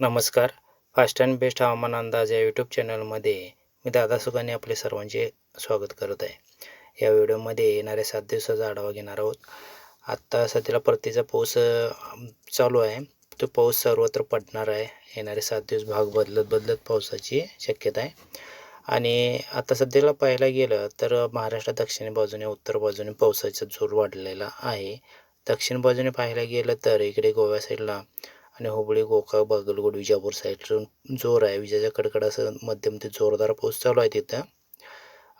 नमस्कार. Fast and best हवामान अंदाज या यूट्यूब चॅनलमध्ये मी दादा सुगाने आपले सर्वांचे स्वागत करत आहे. या व्हिडिओमध्ये येणाऱ्या सात दिवसाचा आढावा घेणार आहोत. आत्ता सध्याला परतीचा पाऊस चालू आहे. तो पाऊस सर्वत्र पडणार आहे. येणारे सात दिवस भाग बदलत बदलत पावसाची शक्यता आहे. आणि आता सध्याला पाहायला गेलं तर महाराष्ट्रात दक्षिण बाजूने उत्तर बाजूने पावसाचा जोर वाढलेला आहे. दक्षिण बाजूने पाहायला गेलं तर इकडे गोव्या साईडला आणि हुबळी गोका बागलगोड विजापूर साईडचं जोर आहे. विजाच्या कडकडासह मध्यम ते जोरदार पाऊस चालू आहे तिथं.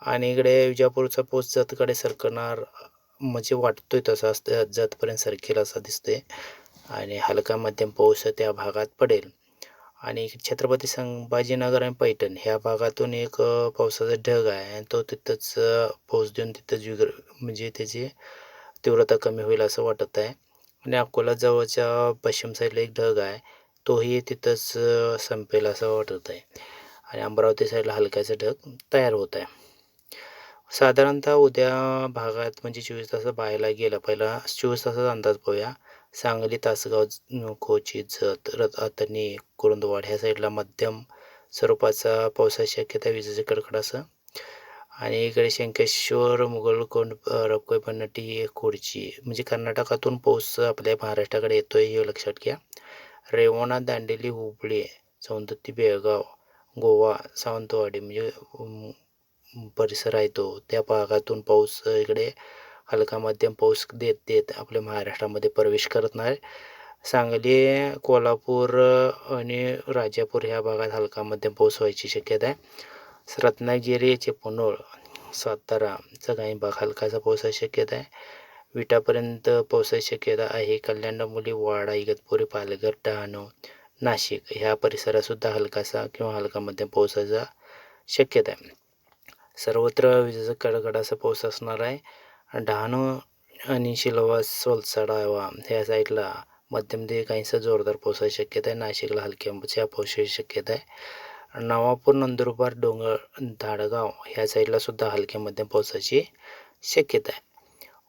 आणि इकडे विजापूरचा पाऊस जातकडे सरकणार म्हणजे वाटतोय तसा असतं. जातपर्यंत सरकेल असा दिसतंय. आणि हलका मध्यम पाऊस त्या भागात पडेल. आणि छत्रपती संभाजीनगर आणि पैठण ह्या भागातून एक पावसाचा ढग आहे. आणि तो तिथंच पाऊस देऊन तिथंच विगर म्हणजे त्याची तीव्रता कमी होईल असं वाटत आहे. आणि अकोला जवळच्या पश्चिम साईडला एक ढग आहे. तोही तिथंच संपेल असं वाटत आहे. आणि अमरावती साईडला हलक्याचं ढग तयार होत आहे. साधारणतः उद्या भागात म्हणजे चोवीस तास पाहायला गेलं. पहिला चोवीस तासाचा अंदाज पाहूया. सांगली तासगाव ज- कोची जत रत आतनी कुरुंदवाड ह्या साईडला मध्यम स्वरूपाचा पावसाची शक्यता विजेचे कडकडासह आणि इकडे शंकेश्वर मुघलकोंड रबकोय पन्नटी खुर्ची म्हणजे कर्नाटकातून पाऊस आपल्या महाराष्ट्राकडे येतोय हे लक्षात घ्या. रेवणा दांडेली हुबळी सौंदत्ती बेळगाव गोवा सावंतवाडी म्हणजे परिसर आहे तो. त्या भागातून पाऊस इकडे हलका मध्यम पाऊस देत देत आपल्या महाराष्ट्रामध्ये प्रवेश करणार सांगली कोल्हापूर आणि राजापूर ह्या भागात हलका मध्यम पाऊस व्हायची शक्यता आहे. रत्नागिरी सातारा चा काही भाग हलकासा पावसाची शक्यता आहे. विटापर्यंत पावसाची शक्यता आहे. कल्याण डोंबिवली वाडा इगतपुरी पालघर डहाणू नाशिक ह्या परिसरातसुद्धा हलकासा किंवा हलका मध्यम पावसाचा शक्यता आहे. सर्वत्र विजेचा कडकडाचा पाऊस असणार आहे. डहाणू आणि शिलवा सोलसाडावा ह्या साईडला मध्यम ते काहीसा जोरदार पावसाची शक्यता आहे. नाशिकला हलक्या पावसाची शक्यता आहे. नवापूर नंदुरबार डोंगर धाडगाव ह्या साईडला सुद्धा हलक्या मध्यम पावसाची शक्यता आहे.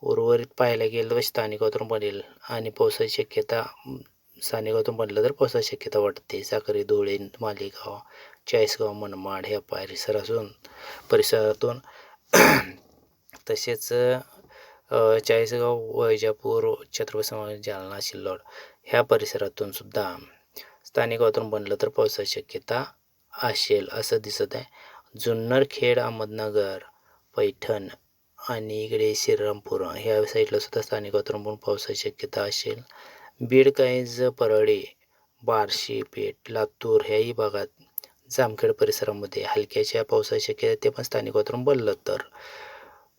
उर्वरित पाहायला गेलं तर स्थानिकातून बनेल आणि पावसाची शक्यता स्थानिकातून बनलं तर पावसाची शक्यता वाटते. साखरे धुळे मालेगाव चाळीसगाव मनमाड ह्या परिसरातून परिसरातून तसेच चाळीसगाव वैजापूर छत्रपती संभाजी जालना सिल्लोड ह्या परिसरातून सुद्धा स्थानिकातून बनलं तर पावसाची शक्यता असेल असं दिसत आहे. जुन्नर खेड अहमदनगर पैठण आणि इकडे श्रीरामपूर. ह्या साईडला सुद्धा स्थानिक वातावरण पावसाची शक्यता असेल. बीड काहीज परळी बार्शी पेठ लातूर ह्याही भागात जामखेड परिसरामध्ये हलक्याच्या पावसाची शक्यता आहे, ते पण स्थानिक वातावरण बनलं तर.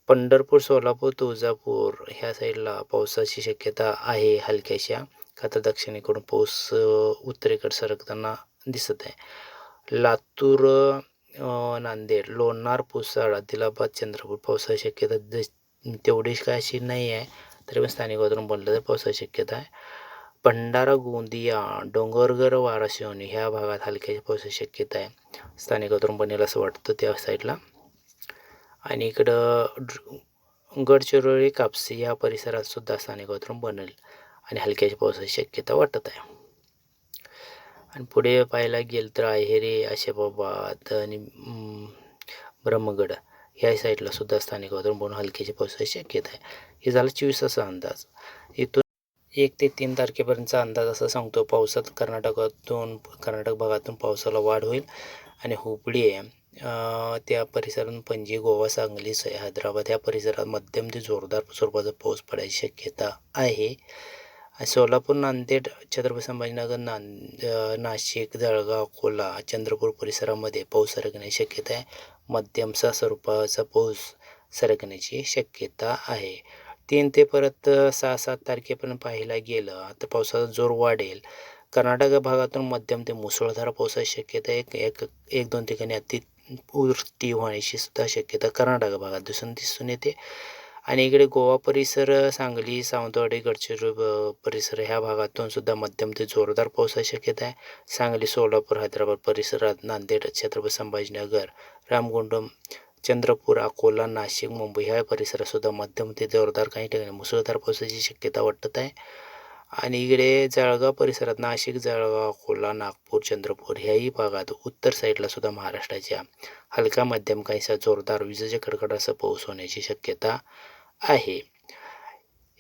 पंढरपूर सोलापूर तुळजापूर ह्या साईडला पावसाची शक्यता आहे हलक्याशा का तर दक्षिणेकडून पाऊस उत्तरेकडे सरकताना दिसत आहे. लातूर नांदेड लोणार पुसाड आदिलाबाद चंद्रपूर. पावसाची शक्यता जस- तेवढी काय अशी नाही आहे तरी पण स्थानिक वातावरण बनलं तर पावसाची शक्यता आहे. भंडारा गोंदिया डोंगरगर वाराशिवणी ह्या भागात हलक्याच्या पावसाची शक्यता आहे. स्थानिक वातावरण बनेल असं वाटतं त्या साईडला. आणि इकडं ड- गडचिरोली कापसी या परिसरात सुद्धा स्थानिक वातावरण बनेल. आणि हलक्याच्या पावसाची शक्यता वाटत आहे. आणि पुढे पाहायला गेलं तर अहेरी आशेबाबाद आणि ब्रह्मगड. या साईडला सुद्धा स्थानिक वातावरण बनून पावसाची शक्यता आहे. हे झालं चोवीसाचा अंदाज. इथून एक ते तीन तारखेपर्यंतचा अंदाज असा सांगतो पावसात कर्नाटकातून कर्नाटक भागातून पावसाला वाढ होईल. आणि हुबळी आहे. त्या परिसरातून पणजी गोवा सांगली हैदराबाद या परिसरात मध्यम ते जोरदार स्वरूपाचा पाऊस पडायची शक्यता आहे. सोलापूर नांदेड छत्रपती संभाजीनगर नांद नाशिक जळगाव अकोला चंद्रपूर परिसरामध्ये पाऊस सरकण्याची शक्यता आहे. मध्यमचा स्वरूपाचा पाऊस सरकण्याची शक्यता आहे. तीन ते परत सहा सात तारखेपर्यंत पाहायला गेलं तर पावसाचा जोर वाढेल. कर्नाटक भागातून मध्यम ते मुसळधार पावसाची शक्यता आहे एक एक एक दोन ठिकाणी अति वृष्टी होण्याची सुद्धा शक्यता कर्नाटक भागात दिसून दिसून येते. आणि इकडे गोवा परिसर सांगली सावंतवाडी गडचिरोली परिसर ह्या भागातून सुद्धा मध्यम ते जोरदार पावसाची शक्यता आहे. सांगली सोलापूर हैदराबाद परिसरात नांदेड छत्रपती संभाजीनगर रामगुंडम चंद्रपूर अकोला नाशिक मुंबई ह्या परिसरात सुद्धा मध्यम ते जोरदार काही ठिकाणी मुसळधार पावसाची शक्यता वाटत आहे. आणि इकडे जळगाव परिसरात नाशिक जळगाव अकोला नागपूर चंद्रपूर ह्याही भागात उत्तर साईडला सुद्धा महाराष्ट्राच्या हलका मध्यम काहीसा जोरदार विजेचे कडकडासह पाऊस होण्याची शक्यता आहे.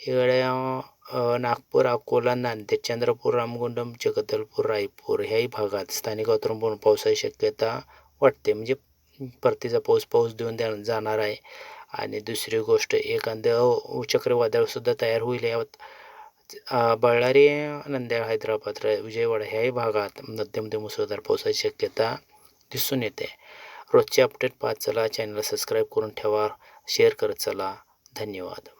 इकडे नागपूर अकोला नांदेड चंद्रपूर रामगुंडम जगदलपूर रायपूर ह्याही भागात स्थानिक वातावरण पावसाची शक्यता वाटते. म्हणजे परतीचा पाऊस पाऊस देऊन द्या जाणार आहे. आणि दुसरी गोष्ट एखादं चक्रीवादळसुद्धा तयार होईल या बळ्ळारी बಳ್ಳारी हैदराबाद रा- विजयवाडा ह्याही भागात मध्यम ते मुसळधार पावसाची शक्यता दिसून येते. रोजचे अपडेट पाहत चला चॅनलला सबस्क्राईब करून ठेवा शेअर करत चला. ధన్యవాదం